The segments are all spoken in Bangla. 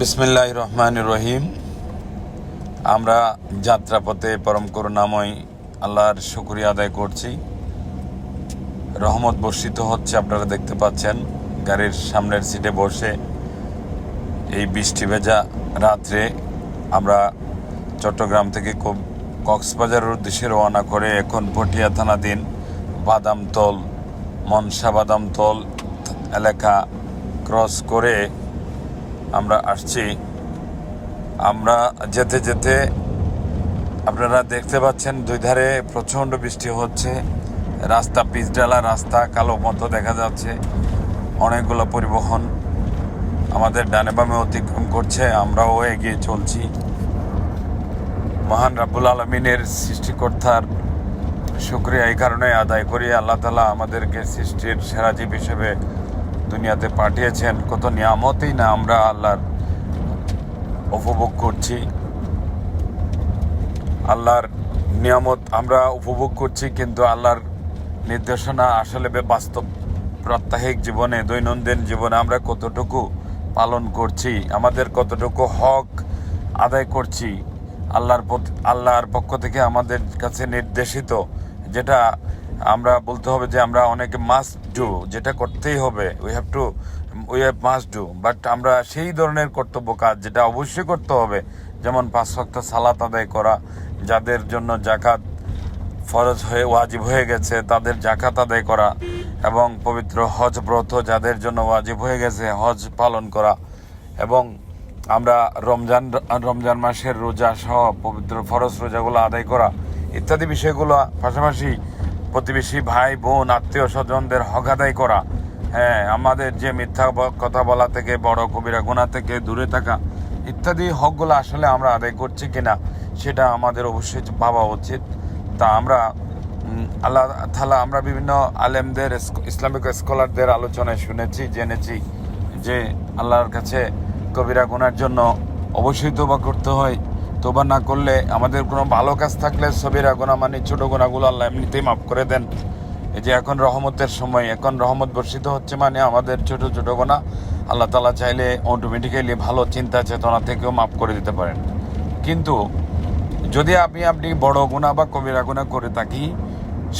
বিসমিল্লাহ রহমান রহিম আমরা যাত্রাপথে পরম করুণাময় আল্লাহর শুক্রিয়া আদায় করছি। রহমত বর্ষিত হচ্ছে, আপনারা দেখতে পাচ্ছেন, গাড়ির সামনের সিটে বসে এই বৃষ্টি ভেজা রাত্রে আমরা চট্টগ্রাম থেকে কক্সবাজারের উদ্দেশ্যে রওনা করে এখন পটিয়া থানাধীন বাদামতল, মনসা বাদামতল এলাকা ক্রস করে আমরা আসছি। আমরা যেতে যেতে আপনারা দেখতে পাচ্ছেন দুই ধারে প্রচণ্ড বৃষ্টি হচ্ছে। রাস্তা পিচডালা, রাস্তা কালো মতো দেখা যাচ্ছে। অনেকগুলো পরিবহন আমাদের ডানে বামে অতিক্রম করছে। আমরাও এগিয়ে চলছি। মহান রাবুল আলমিনের সৃষ্টিকর্তার শুক্রিয়া এই কারণে আদায় করি। আল্লাহ তালা আমাদেরকে সৃষ্টির সেরা জীব হিসেবে দুনিয়াতে পাঠিয়েছেন, কত নিয়ামতই না আমরা আল্লাহর উপভোগ করছি। আল্লাহর নিয়ামত আমরা উপভোগ করছি, কিন্তু আল্লাহর নির্দেশনা আসলে বাস্তব প্রাত্যহিক জীবনে, দৈনন্দিন জীবনে আমরা কতটুকু পালন করছি, আমাদের কতটুকু হক আদায় করছি, আল্লাহর আল্লাহর পক্ষ থেকে আমাদের কাছে নির্দেশিত যেটা আমরা বলতে হবে যে আমরা অনেকে মাস্ট ডু যেটা করতেই হবে we have to we have must do but আমরা সেই ধরনের কর্তব্য কাজ যেটা অবশ্যই করতে হবে, যেমন পাঁচ ওয়াক্ত সালাত আদায় করা, যাদের জন্য জাকাত ফরজ হয়ে, ওয়াজিব হয়ে গেছে, তাদের জাকাত আদায় করা, এবং পবিত্র হজ ব্রত যাদের জন্য ওয়াজিব হয়ে গেছে, হজ পালন করা, এবং আমরা রমজান রমজান মাসের রোজা সহ পবিত্র ফরজ রোজাগুলো আদায় করা, ইত্যাদি বিষয়গুলো পাশাপাশি প্রতিবেশী ভাই, বোন, আত্মীয় স্বজনদের হক আদায় করা। হ্যাঁ আমাদের যে মিথ্যা কথা বলা থেকে, বড় কবিরা গোনা থেকে দূরে থাকা ইত্যাদি হকগুলো আসলে আমরা আদায় করছি কিনা, সেটা আমাদের অবশ্যই ভাবা উচিত। তা আমরা আল্লাহ তালা আমরা বিভিন্ন আলেমদের ইসলামিক স্কলারদের আলোচনায় শুনেছি, জেনেছি যে আল্লাহর কাছে কবিরা গোনার জন্য অবশ্যই তোবা করতে হয়। তোবা না করলে আমাদের কোনো ভালো কাজ থাকলে সবিরা গোনা মানে ছোট গোনাগুলো আল্লাহ এমনিতেই মাফ করে দেন। এই যে এখন রহমতের সময়, এখন রহমত বর্ষিত হচ্ছে মানে আমাদের ছোট ছোট গোনা আল্লাহ তালা চাইলে অটোমেটিক্যালি ভালো চিন্তা চেতনা থেকেও মাফ করে দিতে পারেন। কিন্তু যদি আপনি আপনি বড় গুণা বা কবিরা গুণা করে থাকি,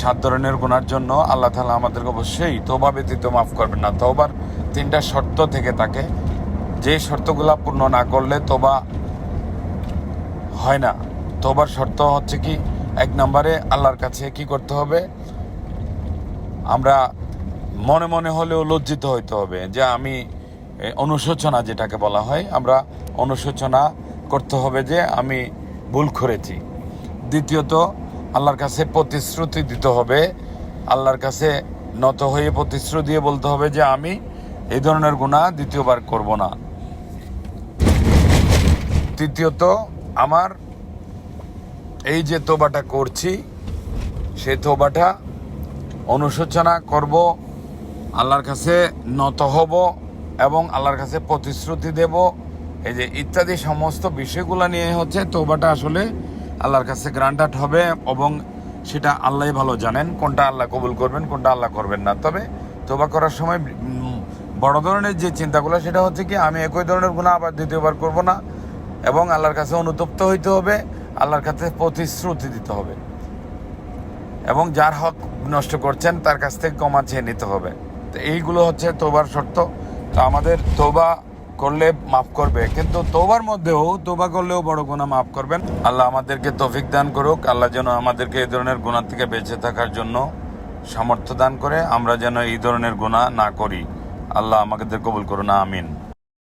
সাত ধরনের গুণার জন্য আল্লাহ তালা আমাদেরকে অবশ্যই তোবা ব্যতীত মাফ করবেন না। তোবার তিনটা শর্ত থেকে থাকে। যে শর্তগুলা পূর্ণ না করলে তোবা হয় না। তোবার শর্ত হচ্ছে কি, এক নম্বরে আল্লাহর কাছে কি করতে হবে? আমরা মনে মনে হলেও লজ্জিত হইতে হবে যে আমি অনুশোচনা যেটাকে বলা হয়, আমরা অনুশোচনা করতে হবে যে আমি ভুল করেছি। দ্বিতীয়ত, আল্লাহর কাছে প্রতিশ্রুতি দিতে হবে। আল্লাহর কাছে নত হয়ে প্রতিশ্রুতি দিয়ে বলতে হবে যে আমি এই ধরনের গুণা দ্বিতীয়বার করব না। তৃতীয়ত আমার এই যে তোবাটা করছি, সে তোবাটা অনুশোচনা করব, আল্লাহর কাছে নত হব এবং আল্লাহর কাছে প্রতিশ্রুতি দেব। এই যে ইত্যাদি সমস্ত বিষয়গুলো নিয়ে হচ্ছে তোবাটা আসলে আল্লাহর কাছে গ্রান্টাড হবে এবং সেটা আল্লাহ ভালো জানেন, কোনটা আল্লাহ কবুল করবেন, কোনটা আল্লাহ করবেন না। তবে তোবা করার সময় বড় ধরনের যে চিন্তাগুলো, সেটা হচ্ছে কি, আমি একই ধরনের গুণা আবার দ্বিতীয়বার করব না। এবং আল্লাহর কাছে অনুতপ্ত হইতে হবে, আল্লাহর কাছে প্রতিশ্রুতি দিতে হবে। এবং যার হক নষ্ট করছেন, তার কাছ থেকে ক্ষমা চেয়ে নিতে হবে। তো এইগুলো হচ্ছে তোবার শর্ত। তো আমাদের তোবা করলে মাফ করবে। কিন্তু তোবার মধ্যেও তোবা করলেও বড় গুণা মাফ করবেন। আল্লাহ আমাদেরকে তৌফিক দান করুক। আল্লাহ যেন আমাদেরকে এই ধরনের গুণা থেকে বেঁচে থাকার জন্য সামর্থ্য দান করে। আমরা যেন এই ধরনের গুণা না করি। আল্লাহ আমাদের কবুল করুন। আমিন।